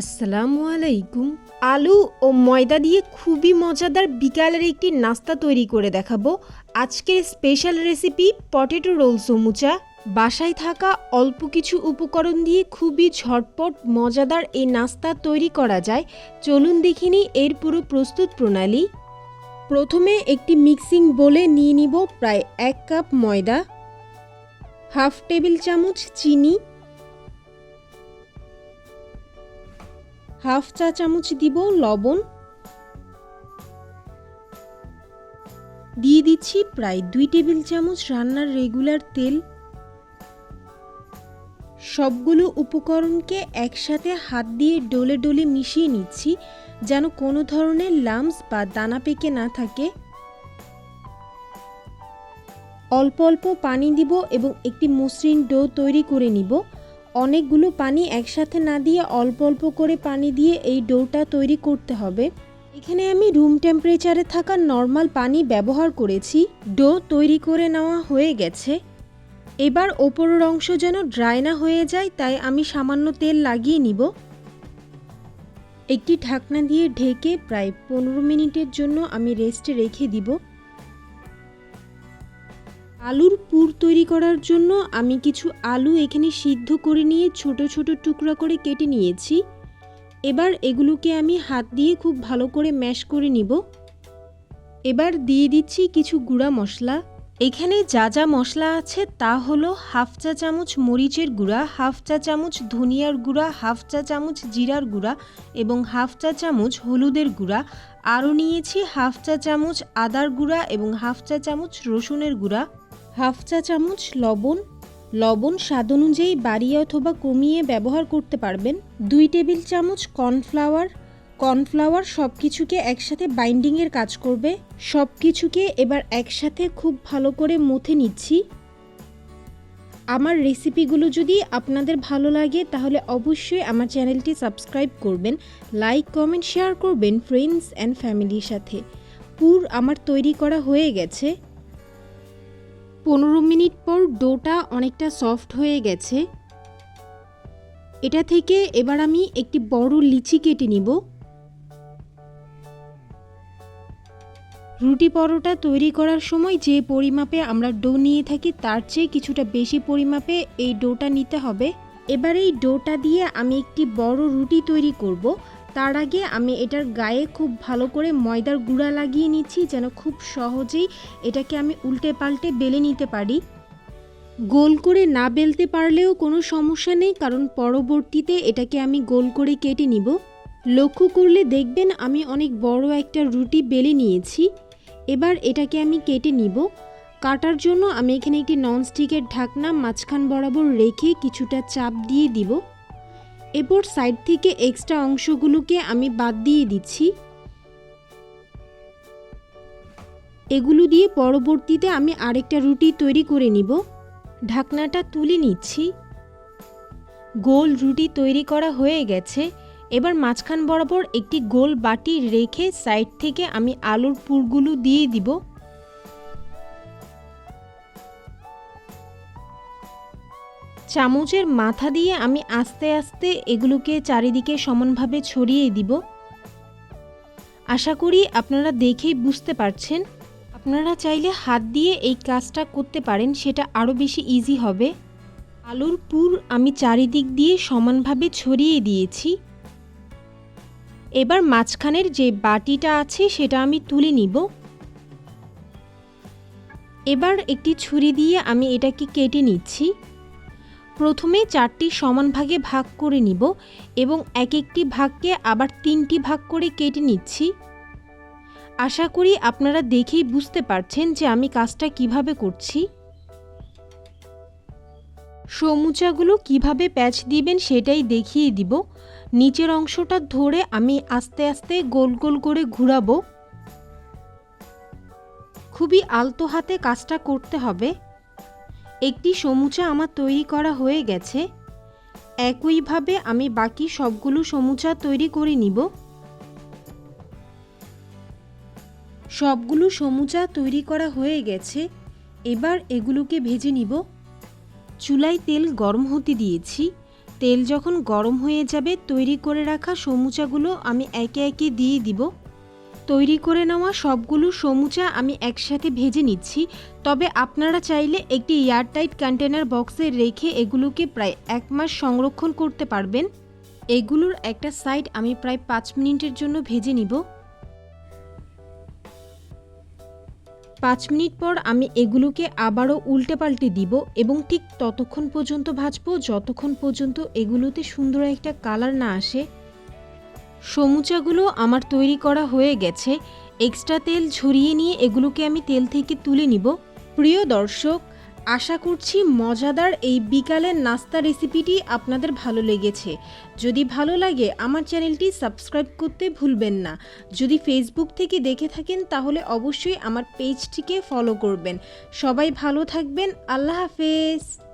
আসসালামু আলাইকুম। আলু ও ময়দা দিয়ে খুবই মজাদার বিকালের একটি নাস্তা তৈরি করে দেখাবো। আজকের স্পেশাল রেসিপি পটেটো রোল সমুচা বাসায় থাকা অল্প কিছু উপকরণ দিয়ে খুবই ঝটপট মজাদার এই নাস্তা তৈরি করা যায়। চলুন দেখিনি এর পুরো প্রস্তুত প্রণালী। প্রথমে একটি মিক্সিং বোলে নিয়ে নিব প্রায় এক কাপ ময়দা হাফ টেবিল চামচ চিনি হাফ চা চামচ দিব লবণ। দিয়ে দিচ্ছি প্রায় দুই টেবিল চামচ রান্নার রেগুলার তেল। সবগুলো উপকরণকে একসাথে হাত দিয়ে ডলে ডলে মিশিয়ে নিচ্ছি, যেন কোনো ধরনের লামস বা দানা পেকে না থাকে। অল্প অল্প পানি দিব এবং একটি মসৃণ ডো তৈরি করে নিব। অনেকগুলো পানি একসাথে না দিয়ে অল্প অল্প করে পানি দিয়ে এই ডোটা তৈরি করতে হবে। এখানে আমি রুম টেম্পারেচারে থাকা নর্মাল পানি ব্যবহার করেছি। ডো তৈরি করে নেওয়া হয়ে গেছে। এবার ওপরের অংশ যেন ড্রাই না হয়ে যায়, তাই আমি সামান্য তেল লাগিয়ে নিব। একটি ঢাকনা দিয়ে ঢেকে প্রায় পনেরো মিনিটের জন্য আমি রেস্টে রেখে দিব। আলুর পুর তৈরি করার জন্য আমি কিছু আলু এখানে সিদ্ধ করে নিয়ে ছোট ছোট টুকরা করে কেটে নিয়েছি। এবার এগুলোকে আমি হাত দিয়ে খুব ভালো করে ম্যাশ করে নিব। এবার দিয়ে দিচ্ছি কিছু গুঁড়া মশলা। এখানে যা যা মশলা আছে তা হলো হাফ চা চামচ মরিচের গুঁড়া, হাফ চা চামচ ধনিয়ার গুঁড়া, হাফ চা চামচ জিরার গুঁড়া এবং হাফ চা চামচ হলুদের গুঁড়া। আরও নিয়েছি হাফ চা চামচ আদার গুঁড়া এবং হাফ চা চামচ রসুনের গুঁড়া। হাফ চা চামচ লবণ লবণ স্বাদ অনুযায়ী বাড়িয়ে অথবা কমিয়ে ব্যবহার করতে পারবেন। দুই টেবিল চামচ কর্নফ্লাওয়ার কর্নফ্লাওয়ার সব কিছুকে একসাথে বাইন্ডিংয়ের কাজ করবে। সব কিছুকে এবার একসাথে খুব ভালো করে মুথে নিচ্ছি। আমার রেসিপিগুলো যদি আপনাদের ভালো লাগে, তাহলে অবশ্যই আমার চ্যানেলটি সাবস্ক্রাইব করবেন, লাইক, কমেন্ট, শেয়ার করবেন ফ্রেন্ডস অ্যান্ড ফ্যামিলির সাথে। পুর আমার তৈরি করা হয়ে গেছে। পনেরো মিনিট পর ডোটা অনেকটা সফট হয়ে গেছে। এটা থেকে এবার আমি একটি বড় লিচি কেটে নিব। রুটি পরোটা তৈরি করার সময় যে পরিমাপে আমরা ডো নিয়ে থাকি, তার চেয়ে কিছুটা বেশি পরিমাপে এই ডোটা নিতে হবে। এবার এই ডোটা দিয়ে আমি একটি বড় রুটি তৈরি করব। তার আগে আমি এটার গায়ে খুব ভালো করে ময়দার গুঁড়া লাগিয়ে নিচ্ছি যেন খুব সহজেই এটাকে আমি উল্টে পাল্টে বেলে নিতে পারি। গোল করে না বেলতে পারলেও কোনো সমস্যা নেই, কারণ পরবর্তীতে এটাকে আমি গোল করে কেটে নিব। লক্ষ্য করলে দেখবেন আমি অনেক বড় একটা রুটি বেলে নিয়েছি। এবার এটাকে আমি কেটে নিব। কাটার জন্য আমি এখানে একটি ননস্টিকের ঢাকনা মাঝখান বরাবর রেখে কিছুটা চাপ দিয়ে দিব। এরপর সাইড থেকে এক্সট্রা অংশগুলোকে আমি বাদ দিয়ে দিচ্ছি। এগুলো দিয়ে পরবর্তীতে আমি আরেকটা রুটি তৈরি করে নিব। ঢাকনাটা তুলে নিচ্ছি। গোল রুটি তৈরি করা হয়ে গেছে। এবার মাঝখান বরাবর একটি গোল বাটি রেখে সাইড থেকে আমি আলুর পুরগুলো দিয়ে দিব। চামচের মাথা দিয়ে আমি আস্তে আস্তে এগুলোকে চারিদিকে সমানভাবে ছড়িয়ে দিব। আশা করি আপনারা দেখেই বুঝতে পারছেন। আপনারা চাইলে হাত দিয়ে এই কাজটা করতে পারেন, সেটা আরও বেশি ইজি হবে। আলুর পুর আমি চারিদিক দিয়ে সমানভাবে ছড়িয়ে দিয়েছি। এবার মাঝখানের যে বাটিটা আছে, সেটা আমি তুলে নিব। এবার একটি ছুরি দিয়ে আমি এটাকে কেটে নিচ্ছি। প্রথমে চারটি সমান ভাগে ভাগ করে নিব এবং এক একটি ভাগকে আবার তিনটি ভাগ করে কেটে নিচ্ছি। আশা করি আপনারা দেখেই বুঝতে পারছেন যে আমি কাজটা কীভাবে করছি। সমুচাগুলো কীভাবে প্যাচ দিবেন সেটাই দেখিয়ে দিব। নিচের অংশটা ধরে আমি আস্তে আস্তে গোল গোল করে ঘুরাবো। খুবই আলতো হাতে কাজটা করতে হবে। একটি সমুচা আমার তৈরি করা হয়ে গেছে। একইভাবে আমি বাকি সবগুলো সমুচা তৈরি করে নিব। সবগুলো সমুচা তৈরি করা হয়ে গেছে। এবার এগুলোকে ভেজে নিব। চুলায় তেল গরম হতে দিয়েছি। তেল যখন গরম হয়ে যাবে তৈরি করে রাখা সমুচাগুলো আমি একে একে দিয়ে দিব। তৈরি করে নেওয়া সবগুলো সমুচা আমি একসাথে ভেজে নিচ্ছি। তবে আপনারা চাইলে একটি এয়ারটাইট কন্টেনার বক্সে রেখে এগুলোকে প্রায় এক মাস সংরক্ষণ করতে পারবেন। এগুলোর একটা সাইড আমি প্রায় পাঁচ মিনিটের জন্য ভেজে নিব। পাঁচ মিনিট পর আমি এগুলোকে আবারও উল্টে পাল্টে দিব এবং ঠিক ততক্ষণ পর্যন্ত ভাজবো, যতক্ষণ পর্যন্ত এগুলোতে সুন্দর একটা কালার না আসে। সমুচাগুলো আমার তৈরি করা হয়ে গেছে। এক্সট্রা তেল ঝরিয়ে নিয়ে এগুলোকে আমি তেল থেকে তুলে নিব। প্রিয় দর্শক, আশা করছি মজাদার এই বিকালের নাস্তা রেসিপিটি আপনাদের ভালো লেগেছে। যদি ভালো লাগে, আমার চ্যানেলটি সাবস্ক্রাইব করতে ভুলবেন না। যদি ফেসবুক থেকে দেখে থাকেন, তাহলে অবশ্যই আমার পেজটিকে ফলো করবেন। সবাই ভালো থাকবেন। আল্লাহ হাফেজ।